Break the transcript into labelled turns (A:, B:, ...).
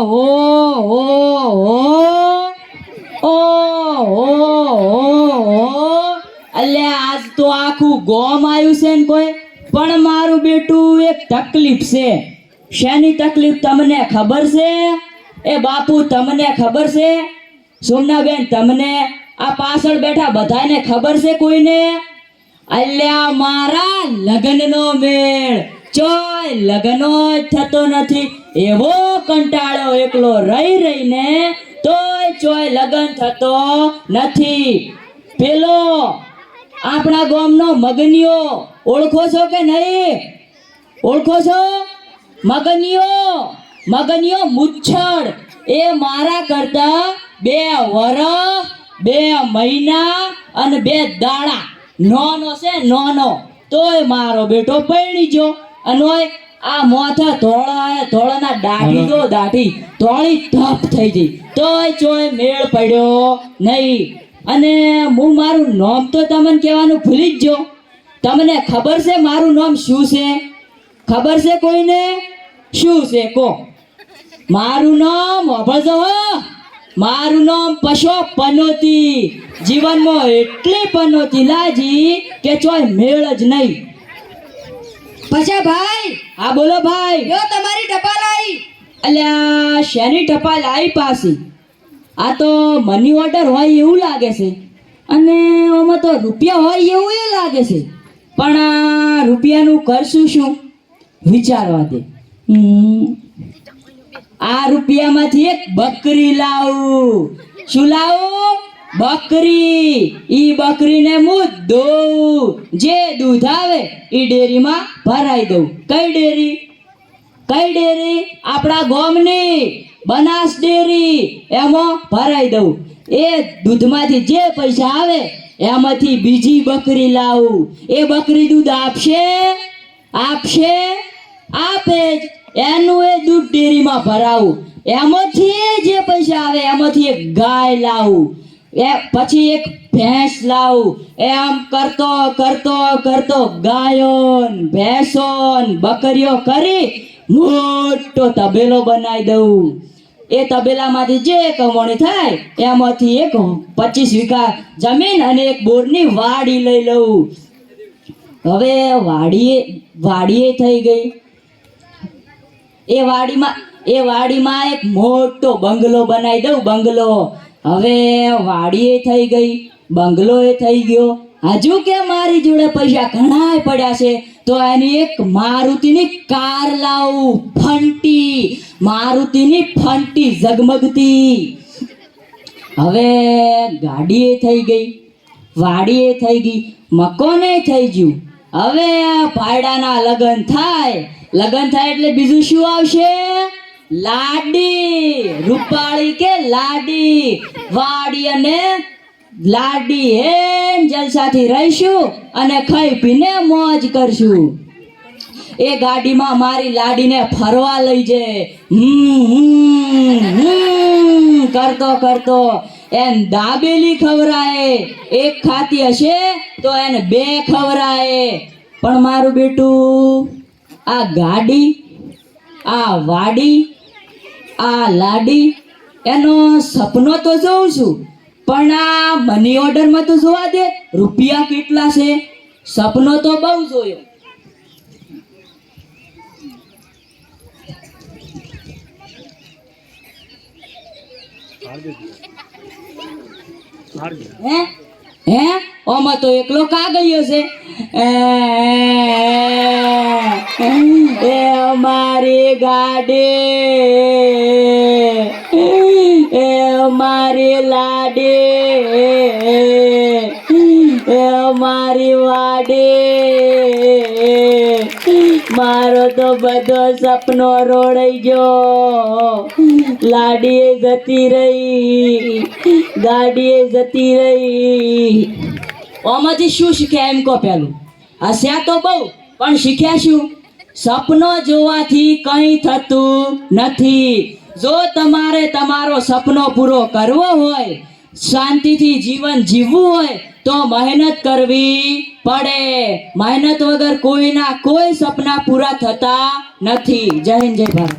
A: હો હો હો ઓ હો હો આજ તો આખું ગોમ આવ્યું છે ને કોઈ? પણ મારું બેટું એક તકલીફ છે. શેની તકલીફ તમને ખબર છે? એ બાપુ, તમને ખબર છે? સોમનાબેન, તમને આ પાછળ બેઠા બધાને ખબર છે કોઈને? અલ્યા, મારા લગ્નનો મેળ. ચોય લગ્નો થતો નથી. એવો કંટાળો એકલો રહી રહીને તોય ચોય લગ્ન થતો નથી. પેલો આપણા ગામનો મગનિયો ઓળખો છો કે નહીં? ઓળખો છો? મગનિયો મગનિયો મુચ્છડ એ મારા કરતા બે વરસ બે મહિના અને બે દાડા. નોનો છે, નોનો. તોય મારો બેટો પૈણી ગયો અને ઓય આ મોથા ધોળા ધોળાના દાઢી જો દાઢી ધોળી ધપ થઈ ગઈ. તોય ચોય મેળ પડ્યો નહીં. અને હું મારું નામ તો તમને કહેવાનું ભૂલી જ જો તમને ખબર છે મારું નામ શું છે? ખબર છે કોઈને? શું છે? કો. મારું નામ હો. મારું નામ પશો પનોતી. જીવનમાં એટલી પનોતી લાજી કે ચોય મેળ જ નહીં.
B: પછા ભાઈ
A: હા બોલો ભાઈ.
B: યો તમારી ટપાલ આવી
A: અલ્યા શેની ટપાલ આવી પાછી? આ તો મની ઓર્ડર હોય એવું લાગે છે. અને આમાં તો રૂપિયા હોય એવું એ લાગે છે. પણ આ રૂપિયાનું કરશું શું વિચારવા દે. આ રૂપિયામાંથી એક બકરી લાવું. શું લાવું? બકરી, ઈ બકરીને દઉં જે દૂધ આવે, ઈ ડેરીમાં ભરાઈ દઉં. કઈ ડેરી? કઈ ડેરી? આપણા ગોમની બનાસ ડેરી, એમાં ભરાઈ દઉં. એ દૂધમાંથી જે પૈસા આવે, એમાંથી બીજી બકરી લાવું. એ બકરી દૂધ આપશે? આપશે? આપે જ. એનું એ દૂધ ડેરીમાં ભરાવું. એમાંથી જે પૈસા આવે, એમાંથી એક ગાય લાવું. એ પછી એક ભેંસ લાવું. એમ કરતો કરતો કરતો ગાયો ભેંસો બકરીઓ કરી મોટો તબેલો બનાવી દઉં. એ તબેલામાંથી જે કમોણી થાય, એમાંથી એક પચીસ વીઘા જમીન અને એક બોરની વાડી લઈ લઉં. હવે વાડીએ વાડીએ થઈ ગઈ. એ વાડીમાં એ વાડીમાં એક મોટો બંગલો બનાવી દઉં, બંગલો. હવે વાડીએ થઈ ગઈ, બંગલોએ થઈ ગયો. હજુ કે મારી જોડે પૈસા ઘણા પડ્યા છે, તો એની એક મારુતિની કાર લાવું, ફંટી, મારુતિની ફંટી ઝગમગતી. હવે ગાડીએ થઈ ગઈ, વાડીએ થઈ ગઈ, મકોને થઈ ગયું. હવે આ ભાયડાના લગ્ન થાય. લગ્ન થાય એટલે બીજું શું આવશે? લાડી, રૂપાળી કે લાડી? વાડી અને લાડી હેન જલસાથી રહીશું અને ખાઈ પીને મોજ કરશું. એ ગાડીમાં મારી લાડીને ફરવા લઈ હમ હમ હમ, કરતો કરતો એમ દાબેલી ખવરાય. એક ખાતી હશે તો એને બે ખવરાય. પણ મારું બેટું, આ ગાડી, આ વાડી આ લાડી, એનો સપનો તો જોઉં છું, પણ આ મની ઓર્ડરમાં તો જોવા દે, રૂપિયા કેટલા છે? સપનો તો બહુ જોયો. હે? હે? ઓમાં તો એકલો કાગળિયો છે. એ અમારી ગાડી. એ અમારી લાડી. એ અમારી વાડી. મારો તો બધો સપનો રોડાઈ ગયો. લાડીએ જતી રહી. ગાડીએ જતી રહી. આમાંથી શું શીખ્યા એમ કહો પેલું? હસ્યા તો બહુ, પણ શીખ્યા શું? સપનો જોવાથી કંઈ થતું નથી. જો તમારે તમારો સપનો પૂરો કરવો હોય, શાંતિથી જીવન જીવવું હોય, તો મહેનત કરવી પડે. મહેનત વગર કોઈના કોઈ સપના પૂરા થતા નથી. જય હિન્દ, જય ભારત.